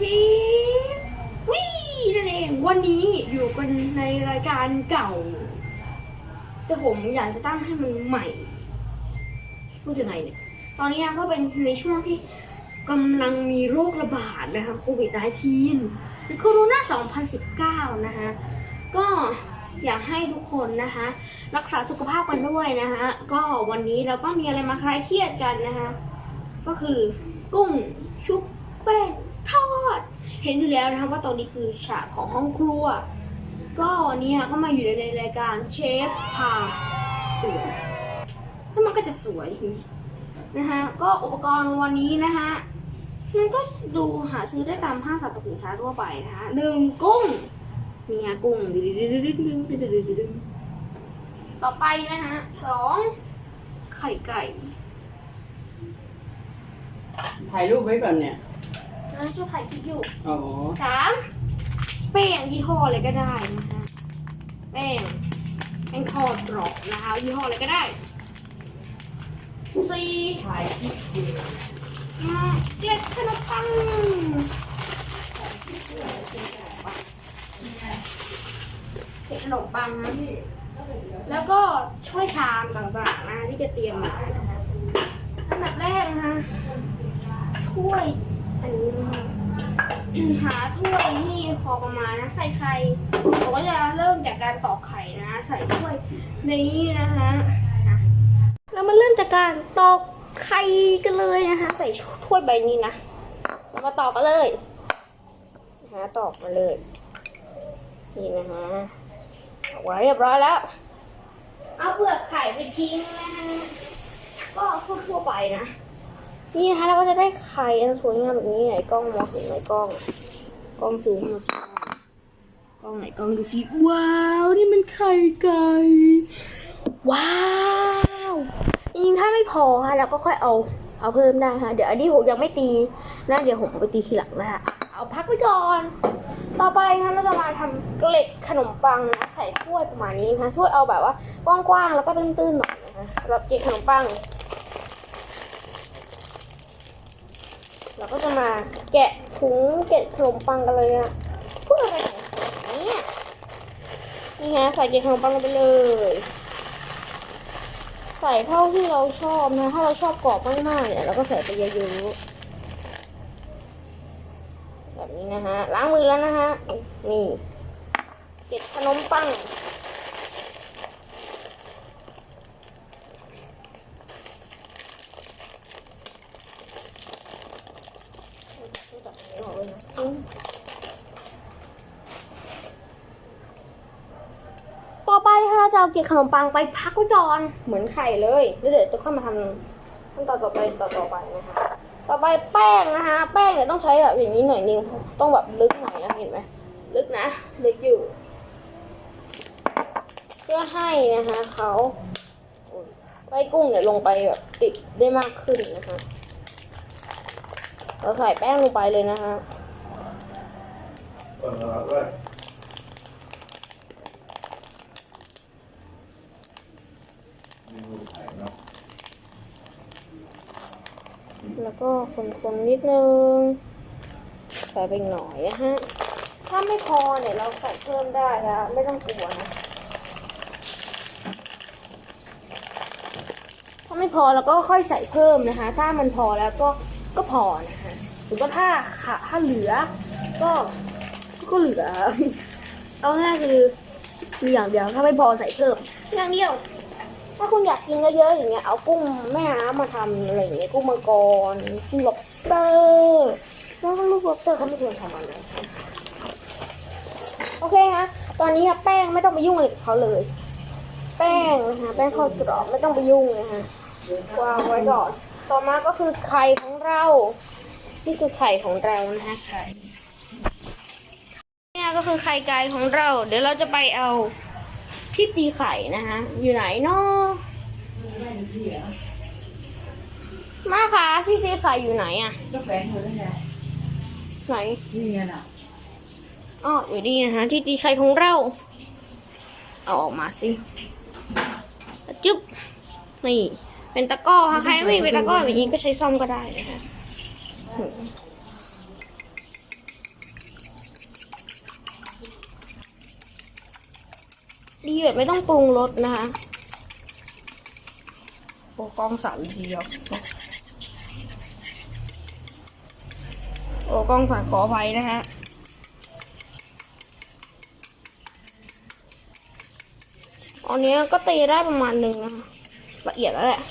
ทีวีนั่นเองวันนี้อยู่กันในรายการเก่า แต่ผมอยากจะตั้งให้มันใหม่พูดยังไงเนี่ยตอนนี้ก็เป็นในช่วงที่กำลังมีโรคระบาดนะคะโควิด -19 หรือโคโรนา 2019 นะคะก็อยากให้ทุกคนนะคะ รักษาสุขภาพกันด้วยนะคะก็วันนี้เราก็มีอะไรมาคลายเครียดกันนะคะก็คือกุ้งชุบแป้ง เห็นอยู่แล้วนะครับว่าตรงนี้คือฉากของห้องครัว ก็วันนี้ก็มาอยู่ในรายการเชฟพาสวยถ้ามันก็จะสวยนะฮะก็อุปกรณ์วันนี้นะฮะมันก็ดูหาซื้อได้ตามห้างสรรพสินค้าทั่วไปนะฮะหนึ่งกุ้งมีฮะกุ้งต่อไปนะฮะสองไข่ไก่ถ่ายรูปไว้ก่อนเนี่ย นะจะถ่ายคลิปอยู่อ๋อสามแป้งยี่ห้ออะไรก็ได้นะคะแป้งแป้งทอดกรอบนะคะยี่ห้ออะไรก็ได้สี่ถ่ายคลิปอยู่มาเกล็ดขนมปังเกล็ดขนมปังนะพี่แล้วก็ช่วยชามต่างๆนะที่จะเตรียมมานะคะอันดับแรกนะคะถ้วย อันนี้นะคะหาถ้วยที่พอประมาณนะใส่ไข่ผมก็จะเริ่มจากการตอกไข่นะ ใส่ถ้วยนี้นะคะแล้วมาเริ่มจากการตอกไข่กันเลยนะคะ ใส่ถ้วยใบนี้นะเรามาตอกกันเลยนะตอกมาเลยนี่นะคะตอกไว้เรียบร้อยแล้ว เอาเปลือกไข่ไปทิ้งนะคะก็ทั่วๆไปนะ นี่นะคะเราก็จะได้ไข่อันสวยงามแบบนี้ไหนกล้องมองเห็นไหมกล้อง กล้องซูมเข้ามาสิกล้องไหนกล้องดูสิว้าวนี่มันไข่ไก่ว้าวจริงถ้าไม่พอค่ะเราก็ค่อยเอาเอาเพิ่มได้ค่ะเดี๋ยวอันนี้ผมยังไม่ตีนะเดี๋ยวผมไปตีทีหลังนะคะเอาพักไว้ก่อน ต่อไปค่ะเราจะมาทำเกล็ดขนมปังนะใส่ถ้วยประมาณนี้นะคะถ้วยเอาแบบว่ากว้างๆแล้วก็ตื้นๆหน่อยนะคะสำหรับเกล็ดขนมปัง เราก็จะมาแกะถุงเกล็ดขนมปังกันเลยอะพูดอะไรของเนี่ยนี่ฮะใส่เกล็ดขนมปังลงไปเลย ใส่เท่าที่เราชอบนะถ้าเราชอบกรอบมากๆเนี่ยเราก็ใส่ไปเยอะๆแบบนี้นะฮะล้างมือแล้วนะฮะนี่เกล็ดขนมปัง ต่อไปค่ะจะเอาเกล็ดขนมปังไปพักไว้ก่อน เหมือนไข่เลยแล้วเดี๋ยวจะค่อยมาทำขั้นตอนต่อไปต่อต่อไปนะคะ ต่อไปแป้งนะคะ แป้งเนี่ยต้องใช้แบบอย่างนี้หน่อยนึงต้องแบบลึกหน่อยนะเห็นไหมลึกนะลึกอยู่ เพื่อให้นะคะเขาไส้กุ้งเนี่ยลงไปแบบติดได้มากขึ้นนะคะเราใส่แป้งลงไปเลยนะคะ เปิดมาด้วยเมนูไข่เนาะ แล้วก็คนๆนิดนึง ใส่ไปหน่อยนะฮะ ถ้าไม่พอเนี่ยเราใส่เพิ่มได้ค่ะไม่ต้องกลัวนะ ถ้าไม่พอเราก็ค่อยใส่เพิ่มนะคะ ถ้ามันพอแล้วก็ก็พอนะคะหรือว่าถ้าขาถ้าเหลือ ก็ก็เหลือ เอาง่ายคือมีอย่างเดียวถ้าไม่พอใส่เพิ่มอย่างเดียว ถ้าคุณอยากกินเยอะๆอย่างเงี้ยเอากุ้งแม่น้ำมาทำอะไรอย่างเงี้ยกุ้งมังกรกุ้ง lobster แล้วก็ลูก lobster เขาไม่ควรทำอะไรโอเคฮะตอนนี้ค่ะแป้งไม่ต้องไปยุ่งอะไรกับเขาเลย แป้งนะคะแป้งทอดกรอบไม่ต้องไปยุ่งนะคะวางไว้ก่อนต่อมาก็คือไข่ของเรา นี่คือไข่ของเรานะคะไข่เนี่ยก็คือไข่ไก่ของเรา เดี๋ยวเราจะไปเอาที่ตีไข่นะคะอยู่ไหนเนาะ มาคะพี่ซีข่อยู่ไหนอะก็แฝงเธอได้ไงไหนนี่ไงน่ะอ๋ออยู่ดีนะฮะที่ตีไข่ของเรา เอาออกมาสิจุ๊บนี่เป็นตะก้อค่ะใครไม่เป็นตะก้อแบบนี้ก็ใช้ซ่อมก็ได้นะคะดีแบบไม่ต้องปรุงรสนะคะโอ้กองสามเดียว โอ้กล้องสั่นขออภัยนะฮะอันนี้ก็ตีได้ประมาณหนึ่งนะละเอียดแล้วแหละ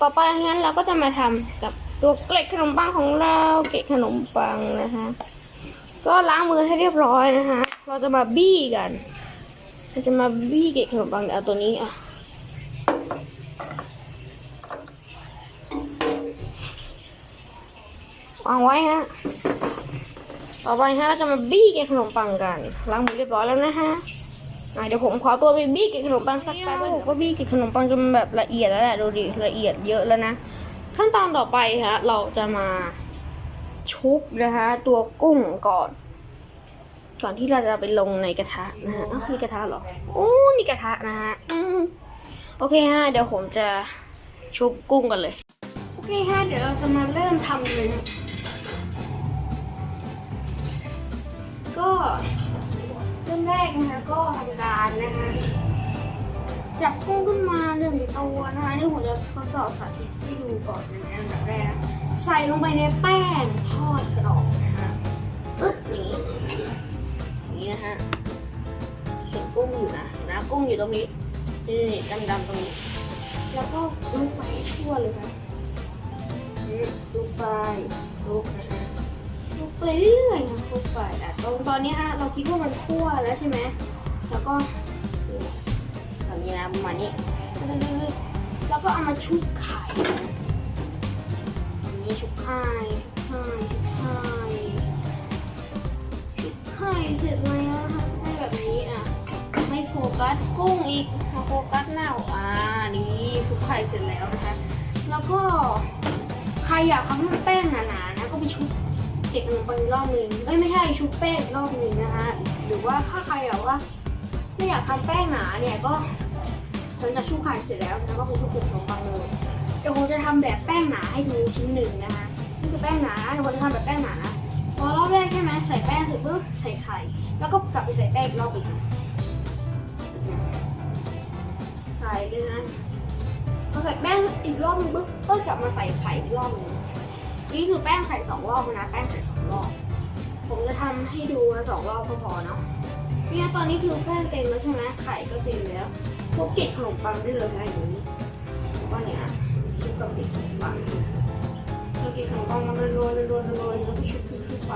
ต่อไปงั้นเราก็จะมาทำกับตัวเกล็ดขนมปังของเราเกล็ดขนมปังนะคะ ก็ล้างมือให้เรียบร้อยนะคะ เราจะมาบี้กัน เราจะมาบี้เกล็ดขนมปังเอาตัวนี้อะ วางไว้ฮะ ต่อไปฮะเราจะมาบี้เกล็ดขนมปังกันล้างมือเรียบร้อยแล้วนะฮะอะเดี๋ยวผมขอตัวไปบี้เกล็ดขนมปังสักแป๊บนึงก็บี้เกล็ดขนมปังจนมันแบบละเอียดแล้วแหละดูดิละเอียดเยอะแล้วนะ ขั้นตอนต่อไปฮะเราจะมาชุบนะคะ ตัวกุ้งก่อน ก่อนที่เราจะไปลงในกระทะนะฮะอ้าวนี่กระทะเหรอโอ้นี่กระทะนะฮะอืมโอเคฮะเดี๋ยวผมจะชุบกุ้งกันเลย โอเคฮะเดี๋ยวเราจะมาเริ่มทำเลยนะ เริ่มแรกนะคะก็ทำการนะคะจับกุ้งขึ้นมาหนึ่งตัวนะคะนี่ผมจะทดสอบสาธิตให้ดูก่อนนะอันดับแรกใส่ลงไปในแป้งทอดกรอบนะคะปึ๊บอย่างนี้อย่างนี้นะฮะเห็นกุ้งอยู่นะเห็นนะกุ้งอยู่ตรงนี้นี่ดำๆตรงนี้ แล้วก็ลุกไปให้ทั่วเลยค่ะนี่ลุกไปลุกนะ ฮะไปเรื่อยๆนะลุกไปอะตรงตอนนี้ฮะเราคิดว่ามันทั่วแล้วใช่ไหมแล้วก็แบบนี้นะประมาณนี้แล้วก็เอามาชุบไข่อันนี้ชุบไข่ชุบไข่ชุบไข่เสร็จแล้วนะคะให้แบบนี้อะไม่โฟกัสกุ้งอีกมาโฟกัสหน้าอ่านี่คลุกไข่เสร็จแล้วนะคะ แล้วก็ใครอยากทำให้มันแป้งหนาๆนะก็ไปชุบ ก็บขนมปังอีกรอบหนึ่งเอ้ยไม่ใช่ชุบแป้งอีกรอบหนึ่งนะคะหรือว่าถ้าใครอยากว่า ไม่อยากทำแป้งหนาเนี่ยก็หลังจากชุบไข่เสร็จแล้วนะก็ไปชุบเก็บขนมปังเลยเดี๋ยวผมจะทำแบบแป้งหนาให้ดูชิ้นหนึ่งนะคะนี่คือแป้งหนาเดี๋ยวผมจะทำแบบแป้งหนานะพอรอบแรกใช่ไหมใส่แป้งเสร็จปุ๊บใส่ไข่ แล้วก็กลับไปใส่แป้งอีกรอบอีกใส่เลยนะพอใส่แป้งอีกรอบนึงปุ๊บก็กลับมาใส่ไข่อีกรอบนึง นี่คือแป้งใส่สองรอบนะแป้งใส่สองรอบ ผมจะทำให้ดูสองรอบก็พอเนาะเนี่ยตอนนี้คือแป้งเต็มแล้วใช่ไหมไข่ก็เต็มแล้วพวกเกล็ดขนมปังได้เลยนะอย่างนี้ก็เนี่ยชุบกับเกล็ดขนมปังเมื่อกี้ขนมปังมันโรยๆโรยโรยแล้วก็ชุบขึ้นไป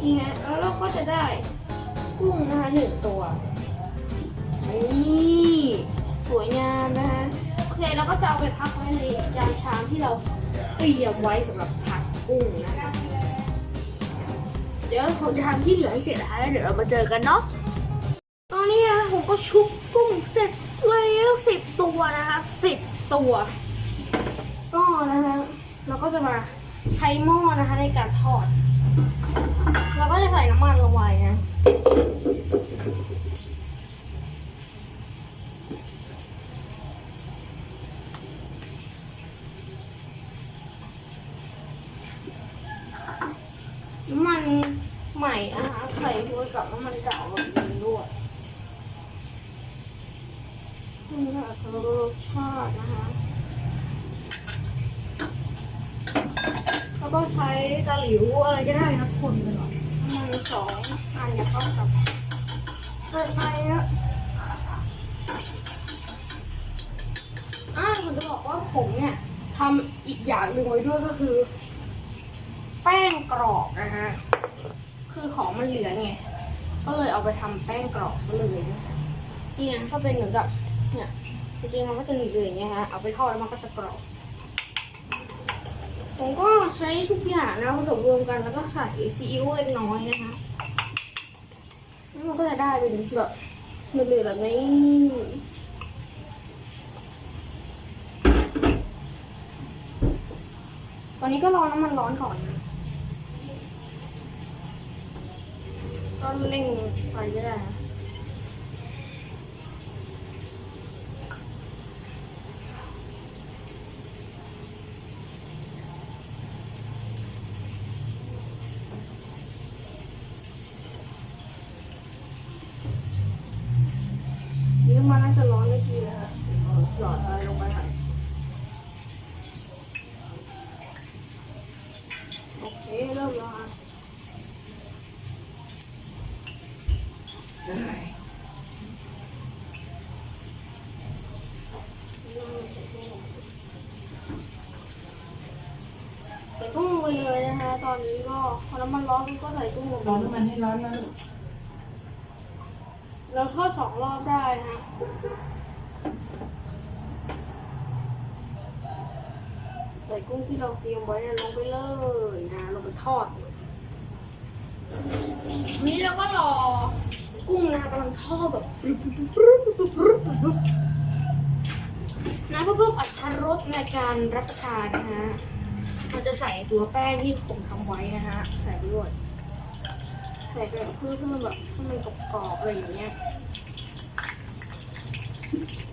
นี่ฮะแล้วเราก็จะได้กุ้งนะคะหนึ่งตัวนี่สวยงามนะคะ เคเราก็จะเอาไปพักไว้ในจานชามที่เราเตรียมไว้สำหรับผัดกุ้งนะคะเดี๋ยวผมจะทำที่เหลือให้เสร็จนะคะแล้วเดี๋ยวเรามาเจอกันเนาะตอนนี้นะคะผมก็ชุบกุ้งเสร็จแล้วสิบตัวนะคะสิบตัวก็นะคะเราก็จะมาใช้หม้อนะคะในการทอด เราก็จะใส่น้ำมันลงไปนะน้ำมันใหม่ นะคะใส่ด้วยกับน้ำมันเก่าแบบนี้ด้วยนี่ค่ะสำหรับรสชาตินะคะ แล้วก็ใช้ตะหลิวอะไรก็ได้นะคนไปก่อนประมาณสองอันเนี่ยเข้ากับใส่ไปอะอ่าผมจะบอกว่าผมเนี่ยทำอีกอย่างหนึ่งไว้ด้วยก็คือ แป้งกรอบนะฮะ คือของมันเหลือไง ก็เลยเอาไปทำแป้งกรอบก็เลยนะคะนี่ยก็เป็นเหมือนกับเนี่ยจริงๆมันก็จะเหลืออย่างเงี้ยฮะเอาไปทอดแล้วมันก็จะกรอบ ผมก็ใช้ทุกอย่างนะผสมรวมกันแล้วก็ใส่ซีอิ๊วเล็กน้อยนะคะแล้วมันก็จะได้เป็นแบบเหลือแบบนี้ตอนนี้ก็รอน้ำมันร้อนก่อนนะ ก็เร่งไฟก็ได้นะ มาน่าจะร้อนไม่ทีนะคะหยอดอะไรลงไปค่ะโอเคเริ่มแล้วค่ะ ใส่กุ้งลงไปเลยนะคะ ตอนนี้ก็พอน้ำมันร้อนก็ใส่กุ้งลงไปร้อนน้ำมันให้ร้อนนะลูกเราทอดสองรอบได้นะใส่กุ้งที่เราเตรียมไว้ลงไปเลยนะลงไปทอดนี้เราก็รอกุ้งนะคะกำลังทอดแบบ นะเพื่อเพิ่มอรรถรสในการรับประทานนะฮะเราจะใส่ตัวแป้งที่ผมทำไว้นะฮะใส่ไปด้วยใส่ไปเพื่อให้มันแบบให้มันกรอบๆอะไรอย่างเงี้ย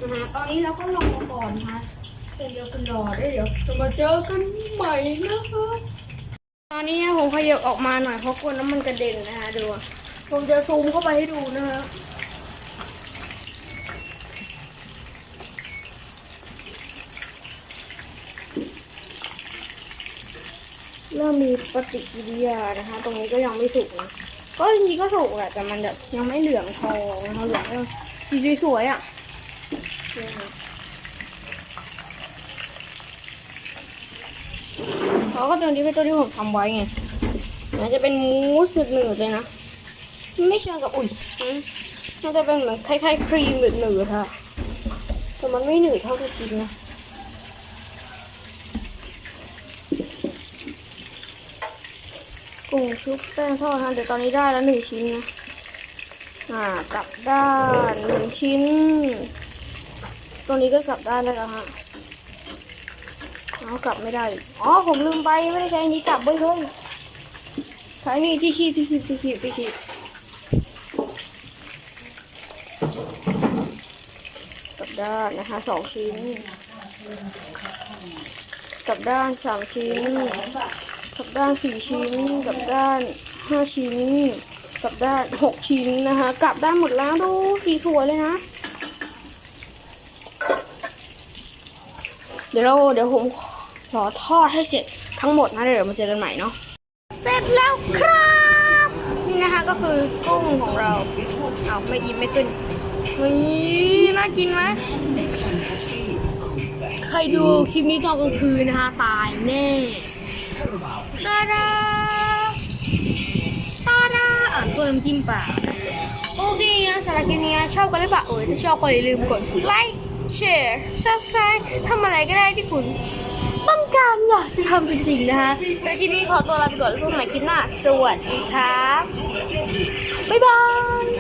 นะคะตอนนี้เราก็รอก่อนนะคะเดี๋ยวกันรอได้เดี๋ยวจะมาเจอกันใหม่นะคะตอนนี้ผมขยับออกมาหน่อยเพราะกลัวน้ำมันกระเด็นนะคะดูผมจะซูมเข้าไปให้ดูนะคะ เริ่มมีปฏิกิริยานะคะ ตรงนี้ก็ยังไม่สุกนะก็จริงๆก็สุกแหละแต่มันแบบยังไม่เหลืองทองนะคะเหลืองสีสวยๆอะเขาก็ตัวนี้เป็นตัวที่ผมทำไว้ไงมันจะเป็นมูสหนืดๆเลยนะไม่เชิงกับอุ่นอืมมันจะเป็นเหมือนคล้ายๆครีมหนืดๆค่ะแต่มันไม่หนืดเท่าที่คิดนะ งชุบแป้งทอดฮะเดี๋ยวตอนนี้ได้แล้วหนึ่งชิ้นนะอ่ากลับด้านหนึ่งชิ้นตัวนี้ก็กลับด้านได้แล้วฮะเอากลับไม่ได้อ๋อผมลืมไปไม่ได้ใช้อันนี้กลับไว้เฮ้ยใช้นี่ที่คีบที่คีบที่คีบที่คีบกลับด้านนะคะสองชิ้นกลับด้านสามชิ้น ด้านสี่ชิ้นกับด้านห้าชิ้น กับด้านหกชิ้นนะคะ กลับด้านหมดแล้วดูสีสวยเลยนะ เดี๋ยวเราเดี๋ยวผมขอทอดให้เสร็จทั้งหมดนะเดี๋ยวมาเจอกันใหม่เนาะเสร็จแล้วครับ นี่นะคะก็คือกุ้งของเราเอาไม่ยิ้มไม่ขึ้นนี่น่ากินไหมใครดูคลิปนี้ตอนกลางคืนนะคะ ตายแน่ ตาดาตาดาอ่านเพิ่มจิ้มปากโอเคนะสำหรับคลิปนี้ชอบกันหรือเปล่าเออถ้าชอบก็อย่าลืมกดไลค์แชร์ subscribe ทำอะไรก็ได้ที่คุณต้องการอยากจะทำเป็นจริงนะคะสำหรับคลิปนี้ขอตัวลาไปก่อนแล้วพบกันใหม่คลิปหน้า สวัสดีครับ บ๊ายบาย